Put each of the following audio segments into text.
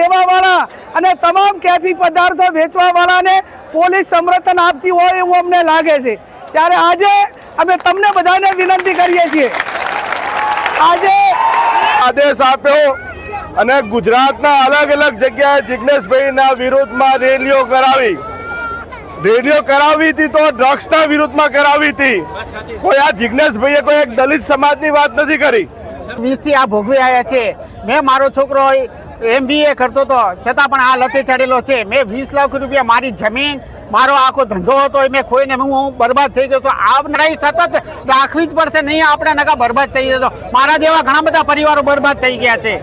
લેવાવાળા અને તમામ કેફી પદાર્થો વેચવાવાળાને પોલીસ સમર્થન આપતી હોય એવું અમને લાગે છે. ત્યારે આજે અમે તમને બધાને વિનંતી કરીએ છીએ. આજે આદેશ આપ્યો અને ગુજરાતના અલગ અલગ જગ્યાએ જિજ્ઞેશભાઈના વિરોધમાં રેલીઓ કરાવી. રેલીઓ કરાવી હતી તો ડ્રગ્સના વિરુદ્ધમાં કરાવી હતી. કોઈ આ જિજ્ઞેશભાઈએ કોઈ એક દલિત સમાજની વાત નથી કરી. વીસથી આ ભોગવી આવ્યા છે. મેં મારો છોકરો એમબીએ કરતો હતો છતાં પણ આ લતે ચડેલો છે. મેં વીસ લાખ રૂપિયા મારી જમીન મારો આખો ધંધો હતો એ મેં ખોઈને હું બરબાદ થઈ ગયો છું. આ લડાઈ સતત રાખવી જ પડશે નહીં આપણે નકા બરબાદ થઈ જતો મારા જેવા ઘણા બધા પરિવારો બરબાદ થઈ ગયા છે.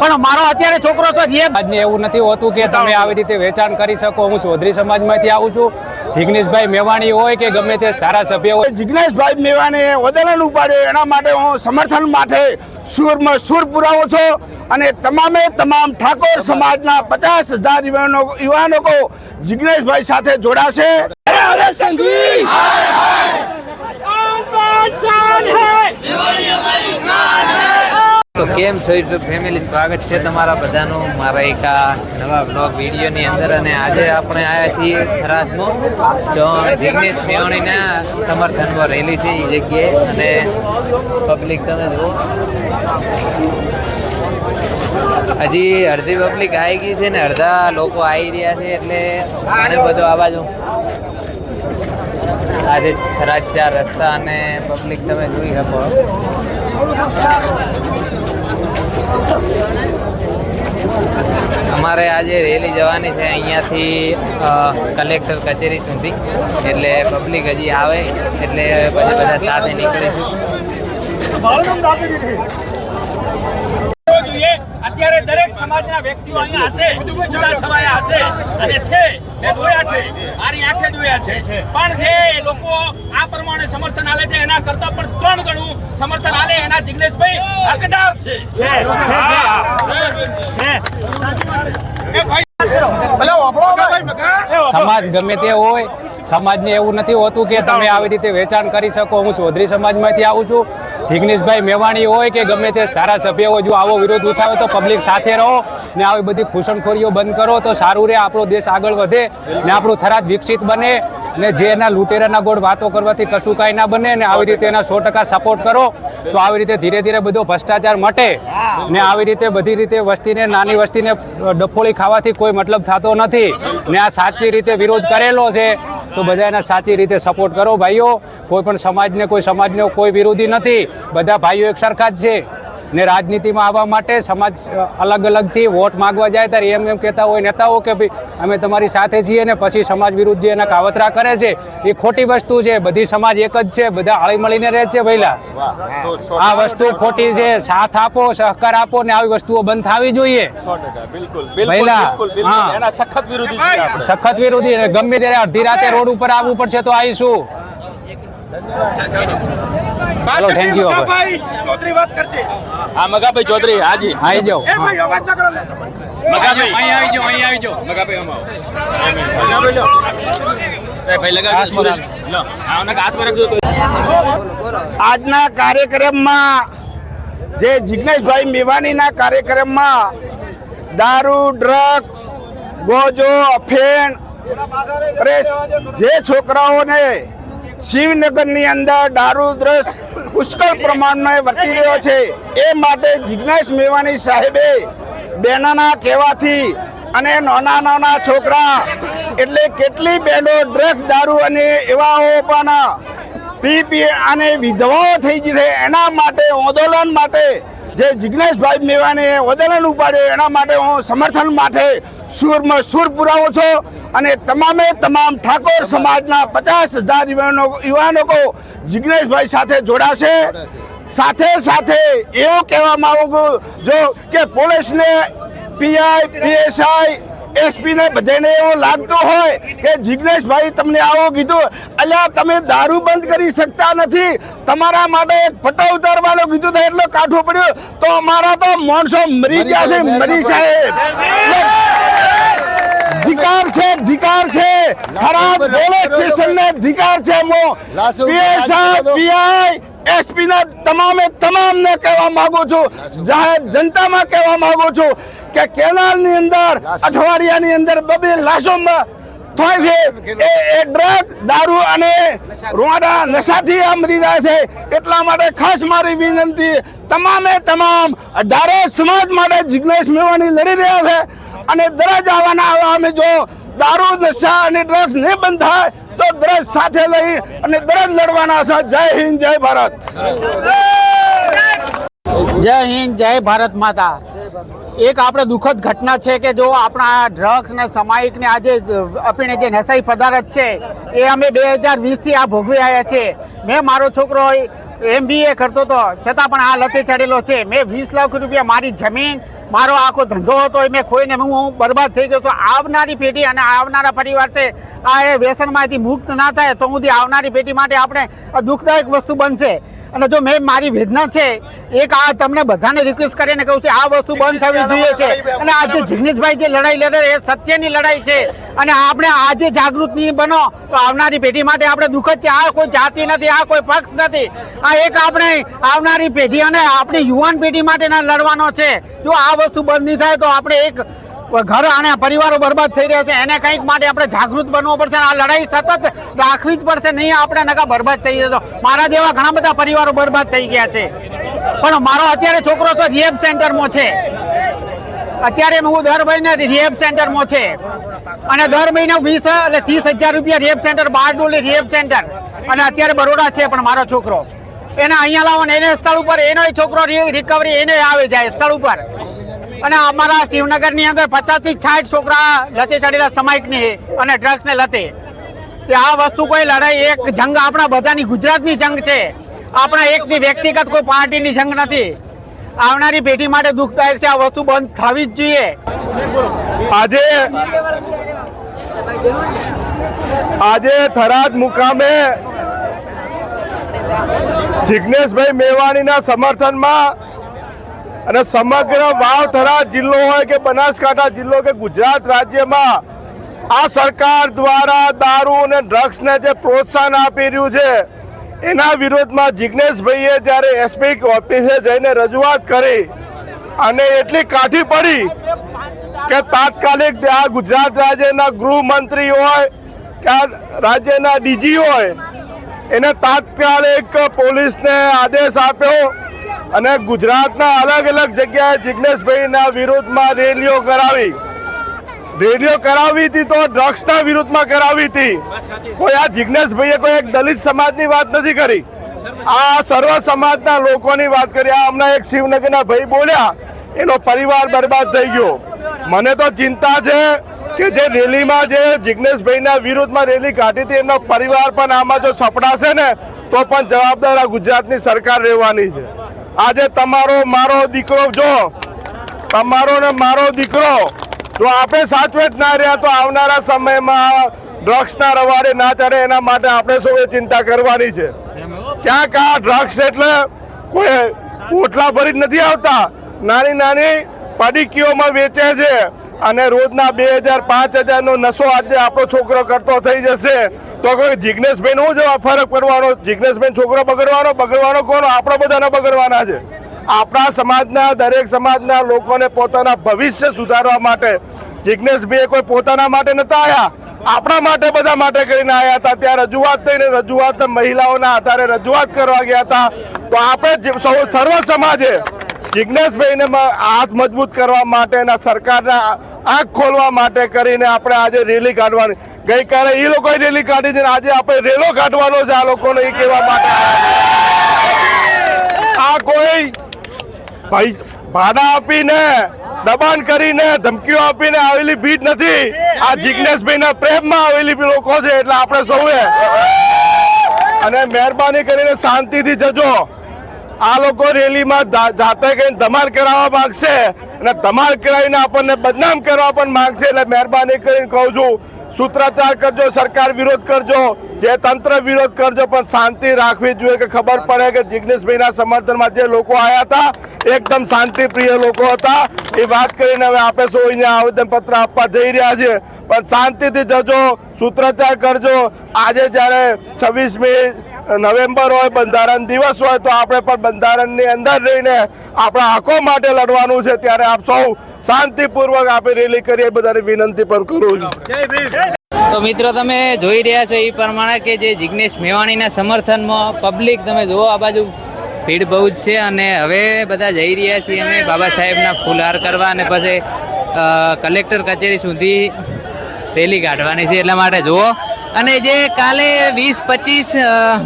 પણ મારો અત્યારે છોકરો તો આજને એવું નથી હોતું કે તમે આવી રીતે વેચાણ કરી શકો. હું ચૌધરી સમાજમાંથી આવું છું. જિગ્નેશભાઈ મેવાણી હોય કે ગમે તે ધારાસભ્ય હોય? જિગ્નેશભાઈ મેવાણીએ વદન ઉપાડ્યો એના માટે હું સમર્થન માટે સુરમાં સુર પુરાવો છો અને તમામે તમામ ઠાકોર સમાજના પચાસ હજાર યુવાનો યુવાનો જિગ્નેશભાઈ સાથે જોડાશે. તો કેમ છો યુટ્યુબ ફેમિલી? સ્વાગત છે તમારા બધાનું મારા એક આ નવા બ્લોગ વિડીયોની અંદર. અને આજે આપણે આવ્યા છીએ થરાદમાં. જો જિગ્નેશ મેવાણીના સમર્થનમાં રેલી છે એ જગ્યાએ. અને પબ્લિક તમે જુઓ. હજી અડધી પબ્લિક આવી ગઈ છે ને અડધા લોકો આવી રહ્યા છે એટલે ઘણો બધો આ બાજુ આજે થરાદ ચાર રસ્તા અને પબ્લિક તમે જોઈ શકો. અમારે આજે રેલી જવાની છે અહીંયાથી કલેક્ટર કચેરી સુધી. એટલે પબ્લિક હજી આવે, એટલે બધા સાથે નીકળીશું. અત્યારે દરેક સમાજના વ્યક્તિઓ અહીંયા હશે ખુલ્લા છવાયા હશે. અને છે એ જોયા છે મારી આંખે જોયા છે. પણ જે લોકો આ પ્રમાણે સમર્થન આલે છે એના કરતા પણ ત્રણ ગણું સમર્થન આલે એના જિગ્નેશભાઈ હકદાર છે. એ ભાઈ ભલે વાપરો ભાઈ મગા સમાજ ગમે તે હોય સમાજને એવું નથી હોતું કે તમે આવી રીતે વેચાણ કરી શકો. હું ચૌધરી સમાજમાંથી આવું છું. જિગ્નેશભાઈ મેવાણી હોય કે ગમે તે ધારાસભ્ય હોય, જો આવો વિરોધ ઉઠાવે તો પબ્લિક સાથે રહો ને આવી બધી ઘૂસણખોરીઓ બંધ કરો તો સારું રહે, આપણો દેશ આગળ વધે ને આપણું થરાદ વિકસિત બને ને જે એના લૂંટેરાના ગોળ વાતો કરવાથી કશું કાંઈ ના બને ને આવી રીતે એના સો ટકા સપોર્ટ કરો તો આવી રીતે ધીરે ધીરે બધો ભ્રષ્ટાચાર મટે ને આવી રીતે બધી રીતે વસ્તીને, નાની વસ્તીને ડફોળી ખાવાથી કોઈ મતલબ થતો નથી ને આ સાચી રીતે વિરોધ કરેલો છે તો બધા એના સાચી રીતે સપોર્ટ કરો ભાઈઓ. કોઈ પણ સમાજને, કોઈ સમાજનો કોઈ વિરોધી નથી. બધા ભાઈઓ એક સરખા જ છે. ને રાજનીતિમાં આવવા માટે સમાજ અલગ અલગથી વોટ માગવા જાય ત્યારે એમ એમ કહેતા હોય નેતાઓ કે ભાઈ અમે તમારી સાથે છીએ ને પછી સમાજ વિરુદ્ધ જે એના કાવતરા કરે છે એ ખોટી વસ્તુ છે. બધી સમાજ એક જ છે બધા હળી મળીને રહે છે પહેલા આ વસ્તુ ખોટી છે સાથ આપો સહકાર આપો ને આવી વસ્તુઓ બંધ થવી જોઈએ. પહેલા સખત વિરોધી સખત વિરોધી ગમે ત્યારે અડધી રાતે રોડ ઉપર આવવું પડશે તો આવીશું. ચલો થેન્ક યુ ભાઈ ચૌધરી વાત કરજે. હા મગાભાઈ ચૌધરી હાજી. આવી જાઓ. એ ભાઈ અવાજ ના કરો મગાભાઈ અહીં આવી જાઓ અહીં આવી જાઓ. મગાભાઈ આમ આવો. સાહેબ ભાઈ લગાવી સુરેશ. લો આ હાથ પર રાખજો આજના કાર્યક્રમમાં જે જિજ્ઞેશભાઈ મેવાણીના કાર્યક્રમમાં દારૂ ડ્રગ્સ ગોજો અફેણ જે છોકરાઓને શિવનગરની અંદર દારૂ દ્રસ પુષ્કળ પ્રમાણમાં વર્તી રહ્યો છે. એ માટે જિજ્ઞેશ મેવાણી સાહેબે બેનાના કહેવાથી અને નાના નાના છોકરા એટલે કેટલી બહેનો ડ્રગ્સ દારૂ અને એવાઓ પણ પી પી અને વિધવાઓ થઈ ગઈ છે. એના માટે આંદોલન માટે જે જિજ્ઞેશભાઈ મેવાણીએ આંદોલન ઉપાડ્યું, એના માટે હું સમર્થન માટે સુરમાં સુર પુરાવો છો અને તમામે તમામ ઠાકોર સમાજના પચાસ હજાર યુવાનો યુવાનો જિજ્ઞેશભાઈ સાથે જોડાશે. સાથે સાથે એવું કહેવામાં આવું જો કે પોલીસને પીઆઈ પીએસઆઈ એસપીને બધાને એવું લાગતું હોય કે જિજ્ઞેશભાઈ તમને આવું કીધું અલ્યા તમે દારૂ બંધ કરી શકતા નથી. તમારા માટે એક ફટો ઉતારવાનું કીધું તો એટલો કાઠું પડ્યું. તો અમારા તો માણસો મરી ગયા છે મરી સાહેબ. ધિકાર છે અધિકાર છે. ખરાબ બોલે સ્ટેશન ને ધિકાર છે મો પીએસઆઈ પીઆઈ એસપી ના તમામે તમામ ને કહેવા માંગુ છું. જાહેર જનતામાં કહેવા માંગુ છું કે કેનાલની અંદર અઠવાડિયાની અંદર બબે લાશોમાં થાય છે એ એ ડ્રગ દારૂ અને રોડા નશાથી આ મરી જાય છે. એટલા માટે ખાસ મારી વિનંતી તમામે તમામ અઢારે સમાજ માટે જિજ્ઞેશ મેવાણી લડી રહ્યા છે. અને દરજ આવવાના આવા અમે જો દારૂ, નશા અને ડ્રગ્સ નહીં બંધ થાય તો દરજ સાથે લઈ અને દરજ લડવાના છે. જય હિન્દ, જય ભારત. જય હિન્દ, જય ભારત માતા. એક આપણે દુઃખદ ઘટના છે કે જો આપણા ડ્રગ્સ ને સામાયિક ને આજે આપીને જે નશાઈ પદાર્થ છે, એ અમે બે હજાર વીસથી આ ભોગવી આવ્યા છે મેં મારો છોકરો એમબીએ કરતો હતો છતાં પણ આ લતે ચડેલો છે. મેં વીસ લાખ રૂપિયા મારી જમીન, મારો આખો ધંધો હતો, એ મેં ખોઈને હું બરબાદ થઈ ગયો છું. આવનારી પેઢી અને આવનારા પરિવાર છે, આ એ વ્યસનમાંથી મુક્ત ના થાય, તો સુધી આવનારી પેઢી માટે આપણે દુઃખદાયક વસ્તુ બનશે. અને જો મેં મારી વેદના છે એક આ તમને બધાને રિક્વેસ્ટ કરીને કહું છું આ વસ્તુ બંધ થવી જોઈએ છે. અને આજે જિગ્નેશભાઈ જે લડાઈ લડે એ સત્યની લડાઈ છે. અને આપણે આજે જાગૃત નહીં બનો તો આવનારી પેઢી માટે આપણે દુઃખ જ છે. આ કોઈ જાતિ નથી આ કોઈ પક્ષ નથી. આ એક આપણે આવનારી પેઢી અને આપણી યુવાન પેઢી માટેના લડવાનો છે. જો આ વસ્તુ બંધ નહીં થાય તો આપણે એક ઘર અને પરિવારો બરબાદ થઈ રહ્યા છે. એને કંઈક માટે આપણે જાગૃત બનવું પડશે આ લડાઈ સતત રાખવી જ પડશે, નહીં આપણે નકા બરબાદ થઈ જશો. મારા જેવા ઘણા બધા પરિવારો બરબાદ થઈ ગયા છે. પણ મારો અત્યારે છોકરો તો રિહેબ સેન્ટરમાં છે. અત્યારે હું દર મહિને રિહેબ સેન્ટરમાં છે. અને દર મહિને વીસ એટલે ત્રીસ હજાર રૂપિયા rehab centre Bardoli rehab centre અને અત્યારે બરોડા છે પણ મારો છોકરો. એને અહીંયા લાવો એને સ્થળ ઉપર, એનો છોકરો રિકવરી એને આવે જાય સ્થળ ઉપર. અને અમારા શિવનગરની અંદર પચાસથી સાઠ છોકરા લતે ચડેલા સમાયિકની અને ડ્રગ્સને લતે. કે આ વસ્તુ કોઈ લડાઈ, એક જંગ આપણા બધાની ગુજરાતની જંગ છે. આપણા એકની વ્યક્તિગત કોઈ પાર્ટીની જંગ નથી. આવનારી પેઢી માટે દુઃખદાયક છે આ વસ્તુ બંધ થવી જ જોઈએ. આજે આજે થરાદ મુકામે જિજ્ઞેશભાઈ મેવાણીના સમર્થનમાં અને સમગ્ર વાવથરા જિલ્લો હોય કે બનાસકાંઠા જિલ્લો કે ગુજરાત રાજ્યમાં આ સરકાર દ્વારા દારૂ અને ડ્રગ્સને જે પ્રોત્સાહન આપી રહ્યું છે, એના વિરોધમાં જિજ્ઞેશભાઈએ જ્યારે એસપી ઓફિસે જઈને રજૂઆત કરી અને એટલી કાઠી પડી કે તાત્કાલિક આ ગુજરાત રાજ્યના ગૃહમંત્રી હોય કે રાજ્યના ડીજી હોય, એને તાત્કાલિક પોલીસને આદેશ આપ્યો અને ગુજરાતના અલગ અલગ જગ્યાએ જિજ્ઞેશભાઈના વિરોધમાં રેલીઓ કરાવી. રેલીઓ કરાવી હતી તો ડ્રગ્સના વિરુદ્ધમાં કરાવી હતી. કોઈ આ જિજ્ઞેશભાઈએ કોઈ એક દલિત સમાજની વાત નથી કરી. આ સર્વ સમાજના લોકોની વાત કરી. આ હમણાં એક શિવનગરના ભાઈ બોલ્યા, એનો પરિવાર બરબાદ થઈ ગયો. મને તો ચિંતા છે કે જે રેલીમાં જે જિજ્ઞેશભાઈના વિરુદ્ધમાં રેલી કાઢી હતી, એમનો પરિવાર પણ આમાં જો સપડાશે ને, તો પણ જવાબદાર આ ગુજરાતની સરકાર રહેવાની છે. આજે તમારો, મારો દીકરો, જો, તમારો ને મારો દીકરો, જો આપણે સાચવે જ ના રહ્યા, તો આવનારા સમયમાં ડ્રગ્સના રવાડે ના ચડે, એના માટે આપણે સૌએ ચિંતા કરવાની છે? ક્યાંક આ ડ્રગ્સ એટલે કોઈ ઓટલા ભરી જ નથી આવતા. નાની નાની પડીકીઓમાં વેચે છે અને રોજના બે હજાર, પાંચ હજારનો નશો આજે આપણો છોકરો કરતો થઈ જશે. તો કોઈ જિજ્ઞેશભાઈ નું જવાબ ફરક પડવાનો? જિજ્ઞેશભાઈ છોકરો બગડવાનો? બગડવાનો કોનો આપણો બધાને બગડવાના છે. આપણા સમાજના, દરેક સમાજના લોકોને પોતાના ભવિષ્ય સુધારવા માટે જિજ્ઞેશભાઈ કોઈ પોતાના માટે નતા આવ્યા આપણા માટે બધા માટે કરીને આવ્યા હતા. ત્યાં રજૂઆત થઈને રજૂઆત મહિલાઓના આધારે રજૂઆત કરવા ગયા હતા. તો આપણે સર્વ સમાજે જિજ્ઞેશભાઈને હાથ મજબૂત કરવા માટેના સરકારના આંખ ખોલવા માટે કરીને આપણે આજે રેલી કાઢવાની. ગઈકાલે એ લોકોએ રેલી કાઢી છે આજે આપણે રેલો કાઢવાનો છે આ લોકોને એ કહેવા માટે આ કોઈ ભાડા આપીને, દબાણ કરીને, ધમકીઓ આપીને આવેલી ભીડ નથી. આ જિજ્ઞેશભાઈના પ્રેમમાં આવેલી લોકો છે એટલે આપણે સૌએ. અને મહેરબાની કરીને શાંતિથી જજો. આ લોકો રેલીમાં જાતે કઈ ધમાલ કરાવવા માંગશે અને ધમાલ કરાવીને આપણને બદનામ કરવા પણ માંગશે એટલે મહેરબાની કરીને કહું છું, સૂત્રાચાર કરજો, સરકાર વિરોધ કરજો, જે તંત્ર વિરોધ કરજો, પણ શાંતિ રાખવી જોઈએ કે ખબર પડે કે જિગ્નેશભાઈના સમર્થનમાં જે લોકો આવ્યા હતા, એકદમ શાંતિપ્રિય લોકો હતા. એ વાત કરીને હવે આપણે સૌ અહીંયા આવેદનપત્ર આપવા જઈ રહ્યા છે પણ શાંતિથી જજો, સૂત્રાચાર કરજો. આજે જ્યારે છવ્વીસમી નવેમ્બર હોય બંધારણ દિવસ હોય તો આપણે પણ બંધારણની અંદર રહીને આપણા હકો માટે લડવાનું છે. ત્યારે આપ સૌ શાંતિપૂર્વક આપણે રેલી કરીએ. બધાની બધાને વિનંતી પણ કરું છું. તો મિત્રો તમે જોઈ રહ્યા છો એ પ્રમાણે કે જે જિગ્નેશ મેવાણીના સમર્થનમાં પબ્લિક તમે જુઓ આ બાજુ ભીડ બહુ જ છે અને હવે બધા જઈ રહ્યા છીએ અમે બાબા સાહેબના ફૂલહાર કરવા અને પછી કલેક્ટર કચેરી સુધી રેલી કાઢવાની છે. એટલા માટે જુઓ અને જે કાલે વીસ, પચીસ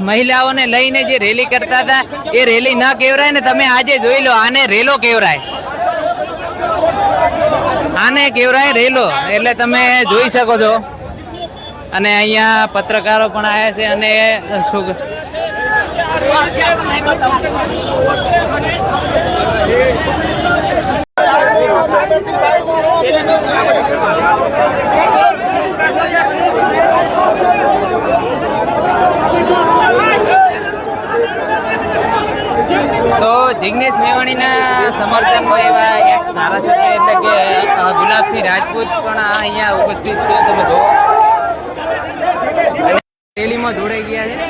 મહિલાઓને લઈને જે રેલી કરતા હતા, એ રેલી ન કેવરાય ને તમે આજે જોઈ લો, આને રેલો કેવરાય. આને કેવરાય રેલો, એટલે તમે જોઈ શકો છો. અને અહીંયા પત્રકારો પણ આવ્યા છે અને શું તો જિગ્નેશ મેવાણીના સમર્થનમાં એવા એક્સ ધારાસભ્ય એટલે કે ગુલાબસિંહ રાજપૂત પણ અહીંયા ઉપસ્થિત છે. તમે જુઓ. રેલીમાં જોડાઈ ગયા છે.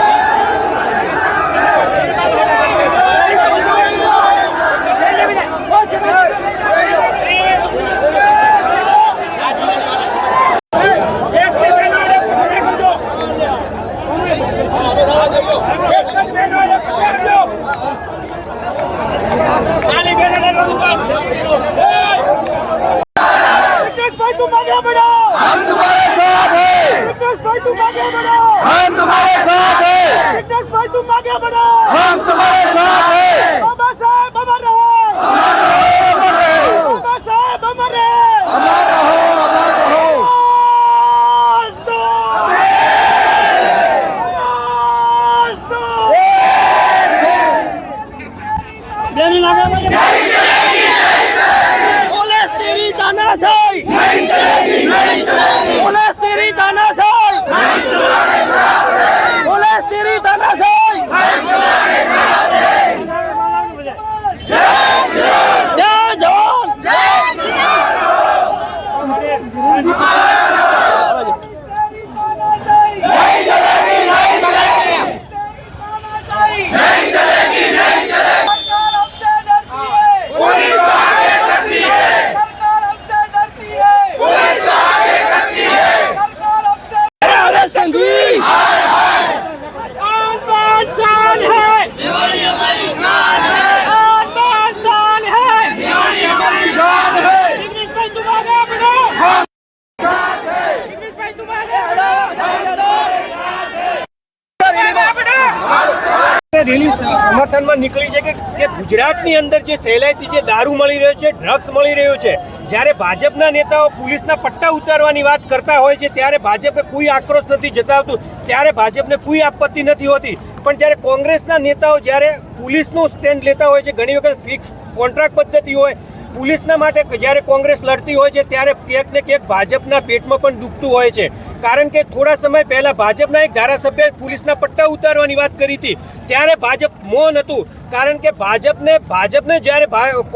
રેલી સમર્થનમાં નીકળી છે કે ગુજરાતની અંદર જે સહેલાઈથી જે દારૂ મળી રહ્યો છે ડ્રગ્સ મળી રહ્યો છે, જ્યારે ભાજપના નેતાઓ પોલીસના પટ્ટા ઉતારવાની વાત કરતા હોય છે, ત્યારે ભાજપે કોઈ આક્રોશ નથી જતાવતું, ત્યારે ભાજપને કોઈ આપત્તિ નથી હોતી. પણ જ્યારે કોંગ્રેસના નેતાઓ જ્યારે પોલીસનું સ્ટેન્ડ લેતા હોય છે, ઘણી વખત ફિક્સ કોન્ટ્રાક્ટ પદ્ધતિ હોય પોલીસના માટે જ્યારે કોંગ્રેસ લડતી હોય છે, ત્યારે ક્યાંક ને ક્યાંક ભાજપના પેટમાં પણ દુખતું હોય છે. કારણ કે થોડા સમય પહેલા ભાજપના એક ધારાસભ્યએ પોલીસના પટ્ટા ઉતારવાની વાત કરી હતી. ત્યારે ભાજપ મૌન હતું. કારણ કે ભાજપને ભાજપને જ્યારે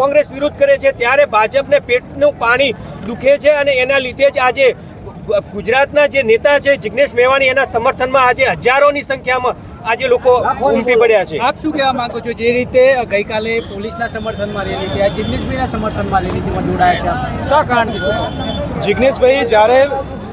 કોંગ્રેસ વિરોધ કરે છે, ત્યારે ભાજપને પેટનું પાણી દુખે છે અને એના લીધે જ આજે ગુજરાતના જે નેતા છે, જિગ્નેશ મેવાણી, એના સમર્થનમાં આજે હજારોની સંખ્યામાં આજે લોકો ઉમટી પડ્યા છે. આપ શું કહેવા માંગો છો? જે રીતે ગઈકાલે પોલીસના સમર્થનમાં રેલી હતી આ જિગ્નેશભાઈના સમર્થનમાં રેલીમાં જોડાયા છે શા કારણથી જિગ્નેશભાઈ જ્યારે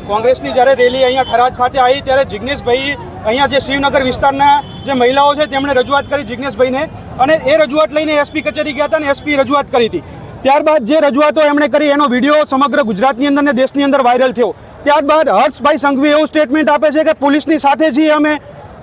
કોંગ્રેસની જ્યારે રેલી અહીંયા થરાદ ખાતે આવી ત્યારે જિગ્નેશભાઈ અહીંયા જે શિવનગર વિસ્તારના જે મહિલાઓ છે તેમણે રજૂઆત કરી જિગ્નેશભાઈને અને એ રજૂઆત લઈને એસપી કચેરી ગયા હતા અને એસપી રજૂઆત કરી હતી. ત્યારબાદ જે રજૂઆતો એમણે કરી એનો વીડિયો સમગ્ર ગુજરાતની અંદર ને દેશની અંદર વાયરલ થયો. ત્યારબાદ હર્ષભાઈ સંઘવી એવું સ્ટેટમેન્ટ આપે છે કે પોલીસની સાથે છીએ અમે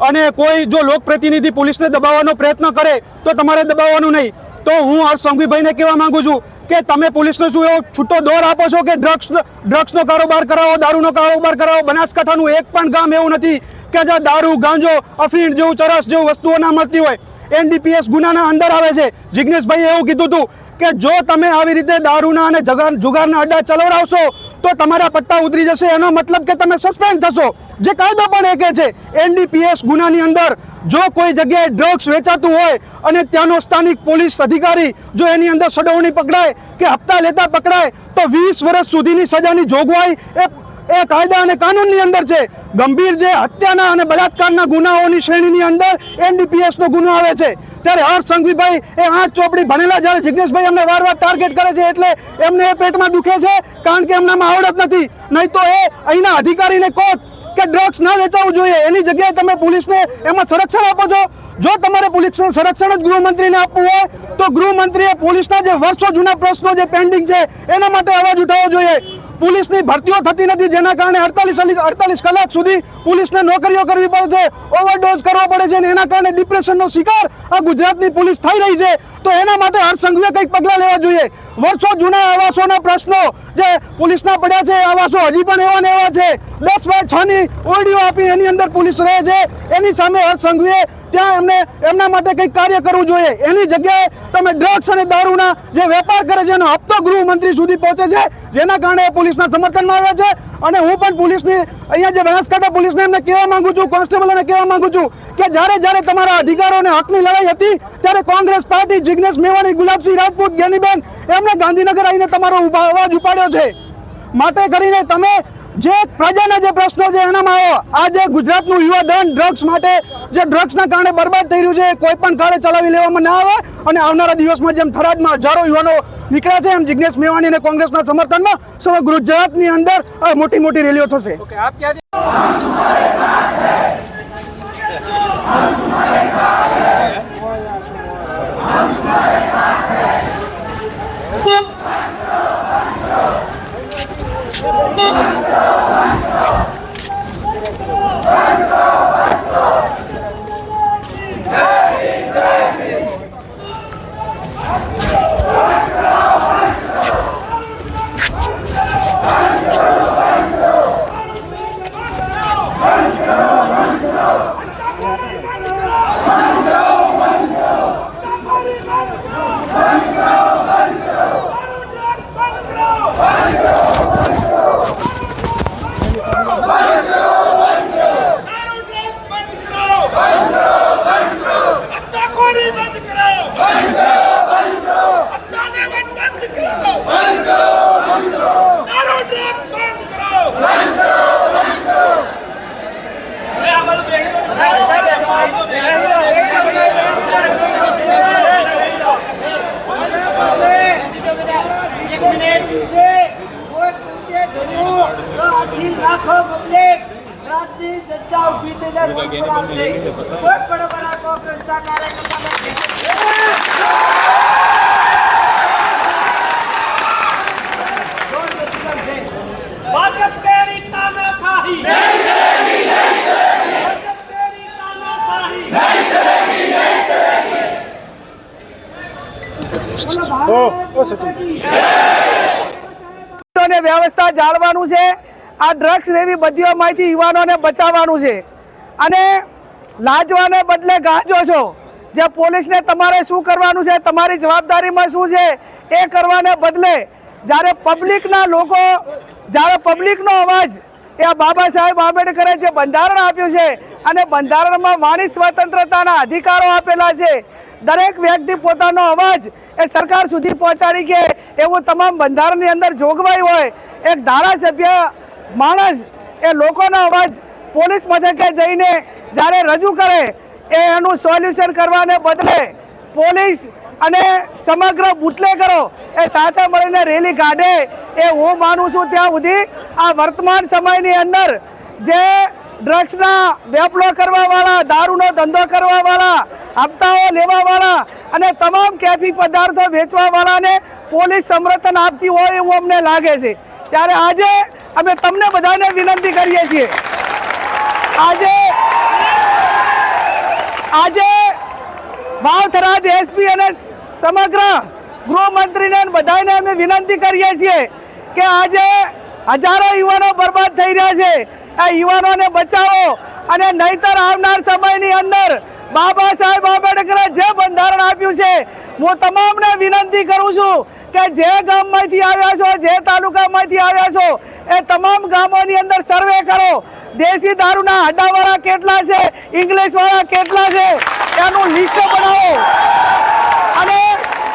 અને કોઈ જો લોકપ્રતિનિધિ પોલીસને દબાવવાનો પ્રયત્ન કરે તો તમારે દબાવવાનું નહીં. તો હું હર્ષ સંઘવીભાઈને કહેવા માંગુ છું કે તમે પોલીસને શું એવો છૂટો દોર આપો છો કે ડ્રગ્સ ડ્રગ્સનો કારોબાર કરાવો, દારૂનો કારોબાર કરાવો? બનાસકાંઠાનું એક પણ ગામ એવું નથી કે જ્યાં દારૂ, ગાંજો, અફીણ જેવું ચરસ જેવું વસ્તુઓ ના મળતી હોય. એનડીપીએસ ગુનાના અંદર આવે છે. જિગ્નેશભાઈએ એવું કીધું હતું કે જો તમે આવી રીતે દારૂના અને જગા જુગારના અડ્ડા ચલાવડાવશો તો તમારા પટ્ટા ઉતરી જશે. એનો મતલબ કે તમે સસ્પેન્ડ થશો. જે કાયદો પણ એ કહે છે એનડીપીએસ ગુનાની અંદર જો કોઈ જગ્યાએ ડ્રગ્સ વેચાતું હોય અને ત્યાંનો સ્થાનિક પોલીસ અધિકારી જો એની અંદર સડવણી પકડાય કે હપ્તા લેતા પકડાય, તો વીસ વર્ષ સુધીની સજાની જોગવાઈ એ એ કાયદા અને કાનૂનની અંદર છે. ગંભીર જે હત્યાના અને બળાત્કારના ગુનાઓની શ્રેણીની અંદર એનડીપીએસનો ગુનો આવે છે. ત્યારે હર્ષ સંઘવીભાઈ એ આઠ ચોપડી ભણેલા જ્યારે જિજ્ઞેશભાઈ અમને વાર વાર ટાર્ગેટ કરે છે એટલે એમને એ પેટમાં દુખે છે કારણ કે એમનામાં આવડત નથી. નહીં તો એ અહીંના અધિકારીને કોટ કે ડ્રગ્સ ના વેચાવવું જોઈએ. એની જગ્યાએ તમે પોલીસને એમાં સંરક્ષણ આપો છો. જો તમારે પોલીસ સંરક્ષણ જ ગૃહમંત્રીને આપવું હોય, તો ગૃહમંત્રીએ પોલીસના જે વર્ષો જૂના પ્રશ્નો જે પેન્ડિંગ છે, એના માટે અવાજ ઉઠાવવો જોઈએ. પોલીસની ભરતીઓ થતી નથી. જેના કારણે અડતાલીસ અડતાલીસ કલાક સુધી પોલીસને નોકરીઓ કરવી પડે છે. ઓવરડોઝ કરવો પડે છે અને એના કારણે ડિપ્રેશનનો શિકાર આ ગુજરાતની પોલીસ થઈ રહી છે. તો એના માટે હર્ષ સંઘવીએ કંઈક પગલાં લેવા જોઈએ. વર્ષો જૂના આવાસોના પ્રશ્નો જે પોલીસના પડ્યા છે, આવાસો હજી પણ એવા ને એવા છે. દસ બાય છ ની ઓરડીઓ આપી એની અંદર પોલીસ રહે છે. એની સામે હર્ષ સંઘવીએ ત્યાં એમને એમના માટે કંઈક કાર્ય કરવું જોઈએ. એની જગ્યાએ તમે ડ્રગ્સ અને દારૂના જે વેપાર કરે છે, એનો હપ્તો ગૃહમંત્રી સુધી પહોંચે છે, જેના કારણે પોલીસના સમર્થનમાં આવે છે. અને હું પણ પોલીસની, અહીંયા જે બનાસકાંઠા પોલીસને એમને કહેવા માંગુ છું, કોન્સ્ટેબલોને કહેવા માંગુ છું કે જ્યારે જ્યારે તમારા અધિકારો અને હકની લડાઈ હતી, ત્યારે કોંગ્રેસ પાર્ટી જિગ્નેશ મેવાણી, ગુલાબસિંહ રાજપૂત જ્ઞાનીબેન એમને ગાંધીનગર આવીને તમારો અવાજ ઉપાડ્યો છે. માટે કરીને તમે જે પ્રજાના જે પ્રશ્નો છે એનામાં આવો. આ જે ગુજરાતનું યુવાધન ડ્રગ્સ માટે જે ડ્રગ્સના કારણે બરબાદ થઈ રહ્યું છે કોઈ પણ કાળે ચલાવી લેવામાં ના આવે અને આવનારા દિવસમાં જેમ થરાદમાં હજારો યુવાનો નીકળ્યા છે, એમ જિજ્ઞેશ મેવાણી અને કોંગ્રેસના સમર્થનમાં સમગ્ર ગુજરાતની અંદર મોટી મોટી રેલીઓ થશે. ઓકે આપ ક્યાંથી દારૂ ડ્રગ્સ બંધ કરો બંધ કરો બંધ કરો હત્યાખોરી બંધ કરો બંધ કરો બંધ કરો હત્યા લેવન બંધ કરો બંધ કરો બંધ કરો દારૂ ડ્રગ્સ બંધ કરો બંધ કરો બંધ કરો એ આ બધું ભાજપ તેરી તાનાશાહી નહીં ચલેગી નહીં ચલેગી ભાજપ તેરી તાનાશાહી નહીં ચલેગી નહીં ચલેગી અને વ્યવસ્થા જાળવાનું છે. આ ડ્રગ્સ જેવી માહિતી યુવાનોને બચાવવાનું છે. અને લાજવાને બદલે ગાંજો છો. જે પોલીસને તમારે શું કરવાનું છે, તમારી જવાબદારીમાં શું છે, એ કરવાને બદલે જ્યારે પબ્લિકના લોકો, જ્યારે પબ્લિકનો અવાજ એ બાબા સાહેબ આંબેડકરે જે બંધારણ આપ્યું છે અને બંધારણમાં વાણી સ્વતંત્રતાના અધિકારો આપેલા છે, દરેક વ્યક્તિ પોતાનો અવાજ એ સરકાર સુધી પહોંચાડી કે એવું તમામ બંધારણની અંદર જોગવાઈ હોય, એક ધારાસભ્ય માણસ એ લોકોનો અવાજ પોલીસ મથકે જઈને જ્યારે રજૂ કરે, એ એનું સોલ્યુશન કરવાને બદલે પોલીસ અને સમગ્ર બુટલેગરો એ સાથે મળીને રેલી કાઢે, એ હું માનું છું ત્યાં સુધી આ વર્તમાન સમયની અંદર જે ડ્રગ્સના વેપલો કરવાવાળા, દારૂનો ધંધો કરવાવાળા, હપ્તાઓ લેવાવાળા અને તમામ કેફી પદાર્થો વેચવાવાળાને પોલીસ સમર્થન આપતી હોય એવું અમને લાગે છે. ત્યારે આજે અમે તમને બધાને વિનંતી કરીએ છીએ આજે આજે વાવથરાદ એસપી અને સમગ્ર ગૃહમંત્રીને બધાને અમે વિનંતી કરીએ છીએ કે આજે હજારો યુવાનો બરબાદ થઈ રહ્યા છે. આ યુવાનોને બચાવો અને નહીતર આવનાર સમયની અંદર બાબા સાહેબ આંબેડકરે જે બંધારણ આપ્યું છે, હું તમામને વિનંતી કરું છું કે જે ગામમાંથી આવ્યા છો, જે તાલુકામાંથી આવ્યા છો, એ તમામ ગામોની અંદર સર્વે કરો. દેશી દારૂના અड्डाવાળા કેટલા છે? ઇંગ્લિશ વાળા કેટલા છે? એનું લિસ્ટ બનાવો. અને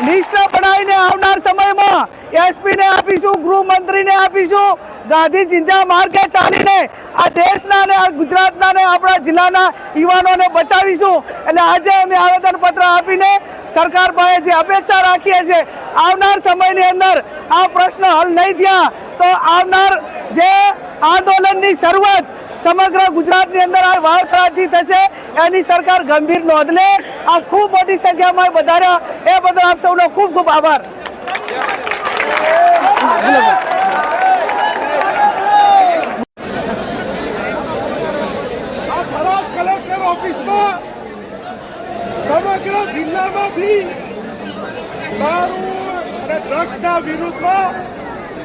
લિસ્ટ બનાવીને આવનાર સમયમાં એસપીને આપીશું, ગૃહમંત્રીને આપીશું. ગાંધી ચિંતા માર્ગે ચાલીને આ દેશના અને ગુજરાતના ને આપણા જિલ્લાના યુવાનોને બચાવીશું. એટલે આજે અમે આવેદનપત્ર આપીને સરકાર પાસે જે અપેક્ષા રાખીએ છીએ, આવનાર સમયની અંદર આ પ્રશ્ન હલ નહીં થયા, તો આવનાર જે આંદોલનની શરૂઆત સમગ્ર ગુજરાતની અંદર આ વાવથરાથી થશે. એની સરકાર ગંભીર નોંધ લે. આ ખૂબ મોટી સંખ્યામાં વધાર્યા એ બદલ આપ સૌનો ખૂબ ખૂબ આભાર. સમગ્ર જિલ્લામાંથી દારૂ અને ડ્રગ્સના વિરુદ્ધમાં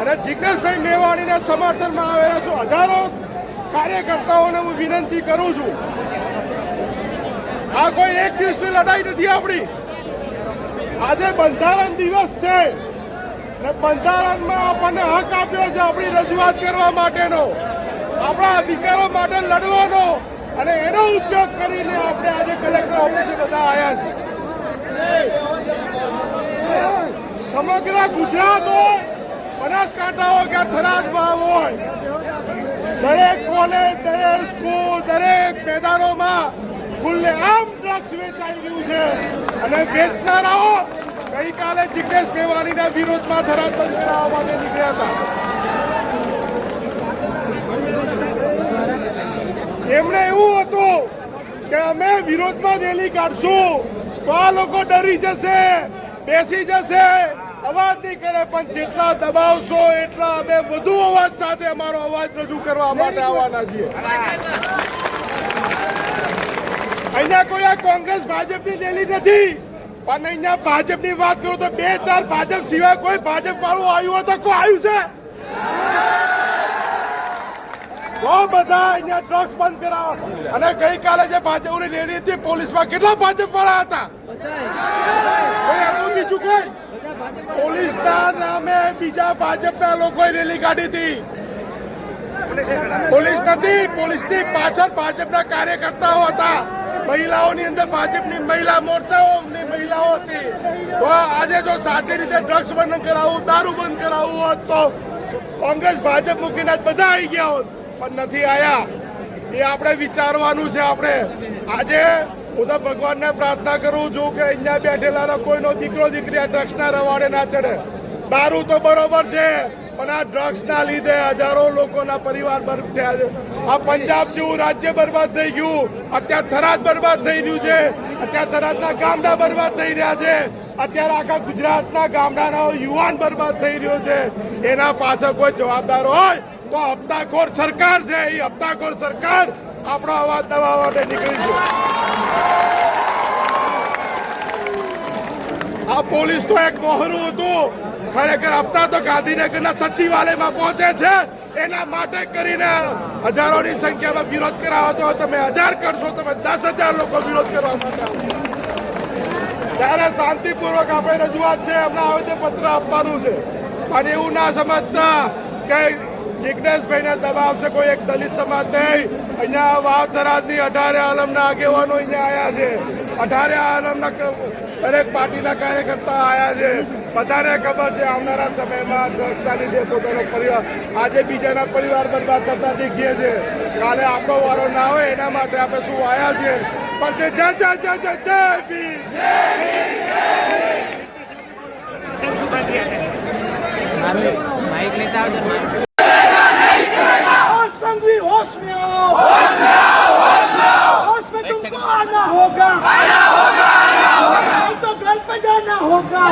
અને જિજ્ઞેશભાઈ મેવાણીના સમર્થનમાં આવેલા છું હજારો કાર્યકર્તાઓને હું વિનંતી કરું છું. આ કોઈ એક દિવસની લડાઈ નથી આપણી. આજે બંધારણ દિવસ છે. ને બંધારણમાં આપણને હક આપ્યો છે આપણી રજૂઆત કરવા માટેનો. આપણા અધિકારો માટે લડવાનો. અને એનો ઉપયોગ કરીને આપણે આજે કલેક્ટર ઓફિસે બધા આવ્યા છે સમગ્ર ગુજરાત હોય, બનાસકાંઠા હોય કે થરાદમાં હોય. દરેક કોલેજ, દરેક સ્કૂલ, દરેક મેદાનોમાં ખુલ્લે આમ ડ્રગ્સ વેચાઈ રહ્યું છે. અને વેચનારાઓ ગઈકાલે જિજ્ઞેશ મેવાણીના વિરોધમાં ધરાતલ કરાવવા માટે નીકળ્યા હતા. એમણે એવું હતું કે અમે વિરોધમાં રેલી કાઢશું, તો આ લોકો ડરી જશે, બેસી જશે અવાજ નહીં કરે પણ જેટલા દબાવશો એટલા અમે વધુ અવાજ સાથે અમારો અવાજ રજૂ કરવા માટે આવવાના છીએ. અહીંયા કોઈ આ કોંગ્રેસ ભાજપની રેલી નથી. પણ અહીંયા ભાજપની વાત કરું તો બે ચાર ભાજપ સિવાય કોઈ ભાજપ વાળું આવ્યું હોય તો કોઈ આવ્યું છે? બહુ બધા અહીંયા ડ્રગ્સ બંધ કરાવો. અને ગઈકાલે જે ભાજપની રેલી હતી પોલીસમાં કેટલા ભાજપ વાળા હતા બીજું કોઈ? પોલીસના નામે બીજા ભાજપના લોકોએ રેલી કાઢી હતી. પોલીસ નથી, પોલીસની પાછળ ભાજપના કાર્યકર્તાઓ હતા. મહિલાઓની અંદર ભાજપની મહિલા મોરચાઓની મહિલાઓ હતી. આજે જો સાચી રીતે ડ્રગ્સ બંધ કરાવવું, દારૂ બંધ કરાવવું હોત તો કોંગ્રેસ ભાજપ મૂકીને બધા આવી ગયા હોત. પણ નથી આયા. એ આપણે વિચારવાનું છે આપણે. આજે હું તો ભગવાનને પ્રાર્થના કરું છું કે અહીંયા બેઠેલા કોઈનો દીકરો દીકરી આ ડ્રગ્સના રવાડે ના ચડે. દારૂ તો બરોબર છે, પણ આ ડ્રગ્સના લીધે હજારો લોકોના પરિવાર બરબાદ થયા છે. આ પંજાબ જેવું રાજ્ય બરબાદ થઈ ગયું, અત્યારે થરાદ બરબાદ થઈ રહ્યું છે, અત્યારે થરાદના ગામડા બરબાદ થઈ રહ્યા છે, અત્યારે આખા ગુજરાતના ગામડાનો યુવાન બરબાદ થઈ રહ્યો છે. એના પાછળ કોઈ જવાબદાર હોય તો હપ્તાખોર સરકાર છે, એ હપ્તાખોર સરકાર આપણો અવાજ દબાવવા માટે નીકળી છે પોલીસ તો એક મોહરું હતું. ખરેખર હપ્તા તો ગાંધીનગરના સચિવાલયમાં પહોંચે છે. એના માટે કરીને હજારોની સંખ્યામાં વિરોધ કરાવો તો તમે હજાર કરશો તમે દસ હજાર લોકો વિરોધ કરવા માટે ત્યારે શાંતિપૂર્વક આપણે રજૂઆત છે, એમને આવેદનપત્ર આપવાનું છે. અને એવું ના સમજતા કે જિજ્ઞેશભાઈને દબાવશે કોઈ એક દલિત સમાજ નહીં. અહીંયા વાવ ધરાજની અઢારે આલમના આગેવાનો અહીંયા આવ્યા છે. અઢારે આલમના દરેક પાર્ટીના કાર્યકર્તા આવ્યા છે બધાને ખબર છે આવનારા સમયમાં ડ્રગ્સના લીધે પોતાનો પરિવાર આજે બીજાના પરિવાર બરબાદ થતા દેખીએ છે કાલે આપણો વારો ના હોય એના માટે આપણે શું આવ્યા છે પણ તે જય જય જય જય જય ભીમ માઇક લેતા આવજો ને માઇક. संघी होश में आओ होश में आओ होश में आओ होश में तुमको आना होगा आना होगा आना होगा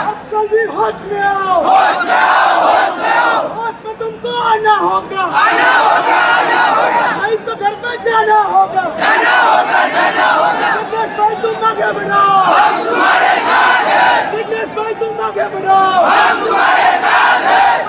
अब सभी होश में आओ होश में आओ होश में आओ होश में तुमको आना होगा आना होगा आना होगा नहीं तो घर पे जाना होगा जाना होगा जाना होगा विघ्नेश भाई तुम आगे बढ़ाओ हम तुम्हारे साथ हैं विघ्नेश भाई तुम आगे बढ़ाओ हम तुम्हारे साथ हैं